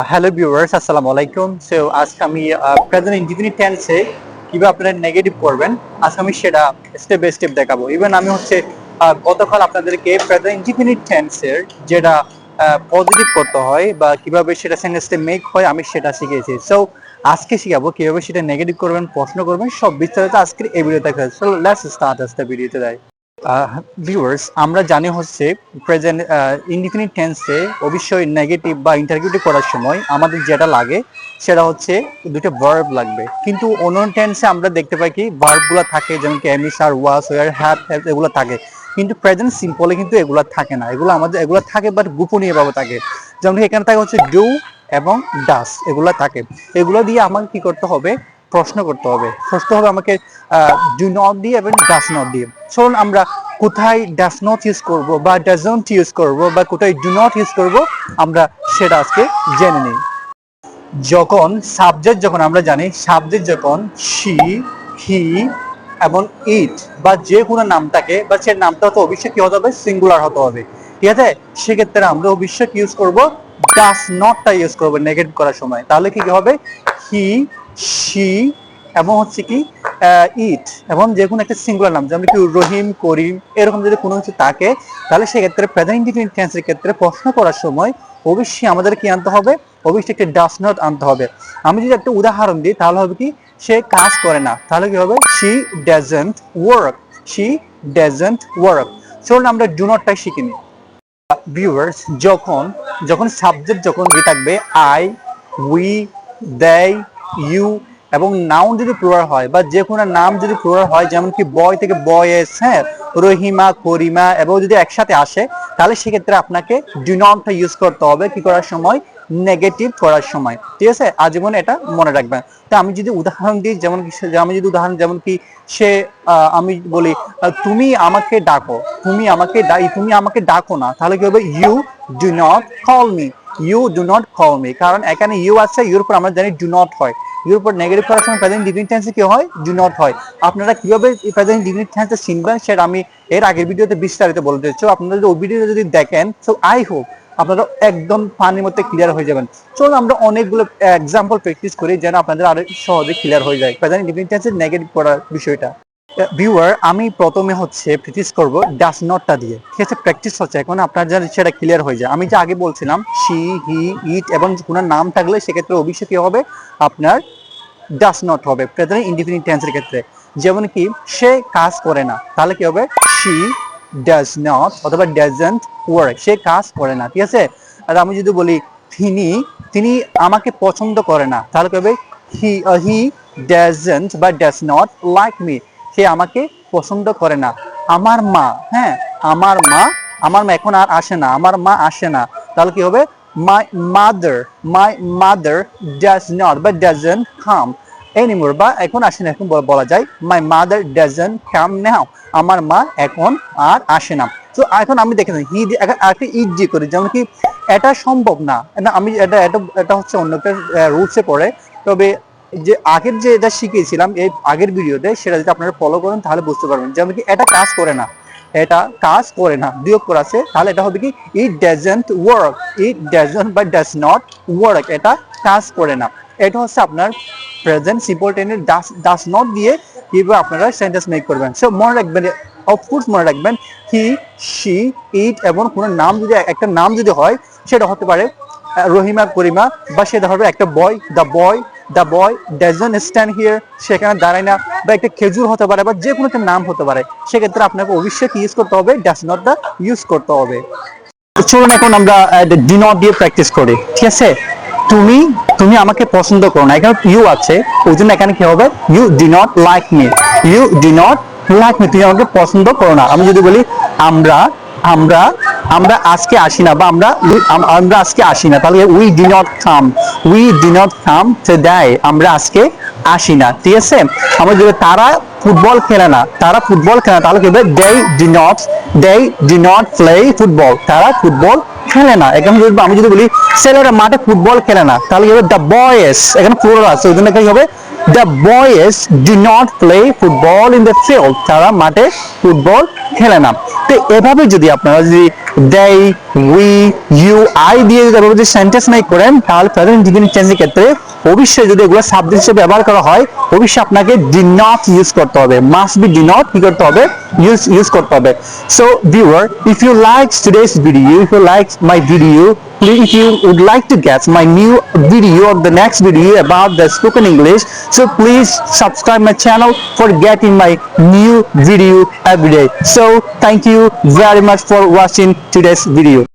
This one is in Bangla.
হ্যালো ভিউয়ার্স আসসালামু আলাইকুম সো আজকে আমি প্রেজেন্ট ইনডিফিনিট টেন্সে কীভাবে আপনারা নেগেটিভ করবেন, আজকে আমি সেটা স্টেপ বাই স্টেপ দেখাবো। ইভেন আমি হচ্ছে গতকাল আপনাদেরকে প্রেজেন্ট ইনডিফিনিট টেন্সের যেটা পজিটিভ করতে হয় বা কীভাবে সেটা সেন্টেন্সে মেক হয়, আমি সেটা শিখিয়েছি সো আজকে শিখাবো কীভাবে সেটা নেগেটিভ করবেন, প্রশ্ন করবেন, সব বিস্তারিত আজকের এই ভিডিওতে সো লেটস স্টার্ট আজকে ভিডিওতে দেয় ভিউয়ার্স আমরা জানি হচ্ছে প্রেজেন্ট ইনডিফিনিট টেন্সে অবশ্যই নেগেটিভ বা ইন্টারভিউটি করার সময় আমাদের যেটা লাগে সেটা হচ্ছে দুটো ভার্ব লাগবে। কিন্তু অন্য টেন্সে আমরা দেখতে পাই কি ভার্বগুলো থাকে, যেমন কি এমিস আর ওয়াস ওয়ার হ্যাভ হ্যাভ এগুলো থাকে। কিন্তু প্রেজেন্ট সিম্পলে কিন্তু এগুলো থাকে না। এগুলো আমাদের, এগুলো থাকে বাট গোপনীয় ভাবে থাকে। যেমন এখানে থাকে হচ্ছে ডু এবং ডাস এগুলো থাকে। এগুলো দিয়ে আমাকে কি করতে হবে? প্রশ্ন করতে হবে। প্রশ্ন হবে আমাকে ডু নট দিয়ে এবং ডাস নট দিয়ে। চলুন আমরা কোথায় ডাস নট ইউজ করব বা ডাজন্ট ইউজ করব বা কোথায় ডু নট ইউজ করব আমরা সেটা আজকে জেনে নিই। যখন সাবজেক্ট যখন আমরা জানি সাবজেক্ট যখন শি হি এবং ইট বা যে কোনো নাম থাকে বা সে নামটা তো অবশ্যই কি হতে হবে? সিঙ্গুলার হতে হবে। ঠিক আছে? সেক্ষেত্রে আমরা অবশ্যই ইউজ করব? ডাস নটটা ইউজ করব নেগেটিভ করার সময়। তাহলে কি হবে? হি শি এবং হচ্ছে কি ইট এবং যে কোনো একটা সিঙ্গুলার নাম, যেমন কি রহিম, করিম, এরকম যদি কোনো কিছু থাকে, তাহলে সেক্ষেত্রে প্রেজেন্ট ইন্ডিফিনিট টেন্সের ক্ষেত্রে প্রশ্ন করার সময় অবশ্যই আমাদের কি আনতে হবে? অবশ্যই একটা ডাস নট আনতে হবে। আমি যদি একটা উদাহরণ দিই, তাহলে হবে কি, সে কাজ করে না, তাহলে কি হবে? She doesn't work she doesn't work চলুন আমরা ডু নটটাই শিখে নিই। ভিউয়ার্স যখন যখন সাবজেক্ট যখন দিয়ে থাকবে আই উই দেই ইউ এবং নাউন যদি প্লুরাল হয় বা যে কোনো নাম যদি প্লুরাল হয়, যেমন কি বয় থেকে বয়েস হ্যাঁ রহিমা, করিমা এবং যদি একসাথে আসে, তাহলে সেক্ষেত্রে আপনাকে ডু নটটা ইউজ করতে হবে কি করার সময়? নেগেটিভ করার সময়। ঠিক আছে? আজীবন এটা মনে রাখবেন। তো আমি যদি উদাহরণ দিই, যেমন আমি যদি উদাহরণ, যেমন কি সে আমি বলি তুমি আমাকে ডাকো, তুমি আমাকে তুমি আমাকে ডাকো না, তাহলে কি হবে? You do not call me you do not call me কারণ এখানে ইউ আছে ইউর উপর আমরা জানি ডু নট হয়। ইউর উপর নেগেটিভ করার সময় প্রেজেন্ট ডিফিনিট টেন্সে কি হয়? ডু নট হয়। আপনারা কীভাবে প্রেজেন্ট ডিফিনিট টেন্সে চিনবেন সেটা আমি এর আগের ভিডিওতে বিস্তারিত বলে দিচ্ছি আপনারা যদি ওই ভিডিওটা যদি দেখেন সো আই হোপ আপনারা একদম পানির মধ্যে ক্লিয়ার হয়ে যাবেন। চলুন আমরা অনেকগুলো এক্সাম্পল প্র্যাকটিস করি যেন আপনাদের আরও সহজে ক্লিয়ার হয়ে যায়। প্রেজেন্ট ডিফিনিট টেন্সের নেগেটিভ করার বিষয়টা। ভিউয়ার আমি প্রথমে হচ্ছে প্র্যাকটিস করব ডাস নটটা দিয়ে। ঠিক আছে প্র্যাকটিস হচ্ছে, এখন আপনার যেন সেটা ক্লিয়ার হয়ে যায়। আমি যে আগে বলছিলাম শি হি ইট এবং কোনো নাম থাকলে সেক্ষেত্রে অবশ্যই কি হবে? আপনার ডাস নট হবে প্রেজেন্ট ইনডিফিনিট টেন্সের ক্ষেত্রে। যেমন কি, সে কাজ করে না, তাহলে কি হবে? শি ডাজ নট অথবা ডাজন্ট ওয়ার্ক সে কাজ করে না, ঠিক আছে? আর আমি যদি বলি, তিনি তিনি আমাকে পছন্দ করে না, তাহলে কি হবে? হি হি ডাজন্ট বা ডাজ নট লাইক মি সে আমাকে পছন্দ করে না। আমার মা হ্যাঁ আমার মা আমার মা এখন আর আসে না, আমার মা আসে না। তাহলে কি হবে? My mother my mother does not, but doesn't come anymore, বা এখন আসে না, এখন বলা- যায়, my mother doesn't come now, আমার মা এখন আর আসে না। তো এখন আমি দেখে নিই হি ইট দিয়ে করি, যেমন কি, এটা সম্ভব না না, আমি এটা এটা এটা হচ্ছে অন্য একটা রুলসে পড়ে, তবে যে আগের যে এটা শিখিয়েছিলাম, এই আগের ভিডিওতে সেটা যদি আপনারা ফলো করেন, তাহলে বুঝতে পারবেন যেমন কি এটা কাজ করে না। এটা কাজ করে না, বিয়োগ করা আছে। তাহলে এটা হবে কি? It doesn't work it doesn't বা ডাজ নট ওয়ার্ক এটা কাজ করে না। এটা হচ্ছে আপনার প্রেজেন্ট সিম্পল টেনের ডাস ডাস নট দিয়ে কীভাবে আপনারা সেন্টেন্স মেক করবেন। সো মনে রাখবেন অফকোর্স মনে রাখবেন হি শি ইট এবং কোনো নাম যদি, একটা নাম যদি হয়, সেটা হতে পারে রহিমা, করিমা বা সেটা হবে একটা boy the boy the boy doesn't stand here সেখানে দাঁড়ায় না, বা একটা খেজুর হতে পারে, বা যে কোনো একটা নাম হতে পারে, সেক্ষেত্রে আপনাকে অবশ্যই ইউজ করতে হবে ডাস নট দা ইউজ করতে হবে। চলুন এখন আমরা ডি নট দিয়ে প্র্যাকটিস করি, ঠিক আছে? তুমি তুমি আমাকে পছন্দ করো না, এখানে ইউ আছে, ওই জন্য এখানে কি হবে? You do not like me you do not like me তুমি আমাকে পছন্দ করো না। আমি যদি বলি, আমরা আমরা আমরা আজকে আসি না বা আমরা আমরা আজকে আসি না। তাহলে we do not come we do not come today আমরা আজকে আসি না, ঠিক আছে? যদি তারা ফুটবল খেলে না, তারা ফুটবল খেলে না, তাহলে কি হবে? They do not do not play football তারা ফুটবল খেলে না। এখানে যদি আমি যদি বলি, ছেলেরা মাঠে ফুটবল খেলে না, তাহলে কি হবে? দ্য বয়েস এখানে প্লুরাল আছে, ওই জন্য কি হবে? The boys do not play football in the field তারা মাঠে ফুটবল খেলে না। তো এভাবে যদি আপনারা যদি দেই উই ইউ আই দিয়ে যদি আপনারা যদি সেন্টেন্স মেক করেন, তাহলে প্রেজেন্ট ইনডিফিনিট টেন্সের ক্ষেত্রে ভবিষ্যতে যদি এগুলো সাবজেক্ট হিসেবে ব্যবহার করা হয় ভবিষ্যতে আপনাকে ডি নট ইউজ করতে হবে। মাস্ট বি ডি নট কি করতে হবে? ইউজ ইউজ করতে হবে। So viewer if you like today's video if you like my video if you would like to get my new video or the next video about the spoken english so please subscribe my channel for getting my new video every day. So thank you very much for watching today's video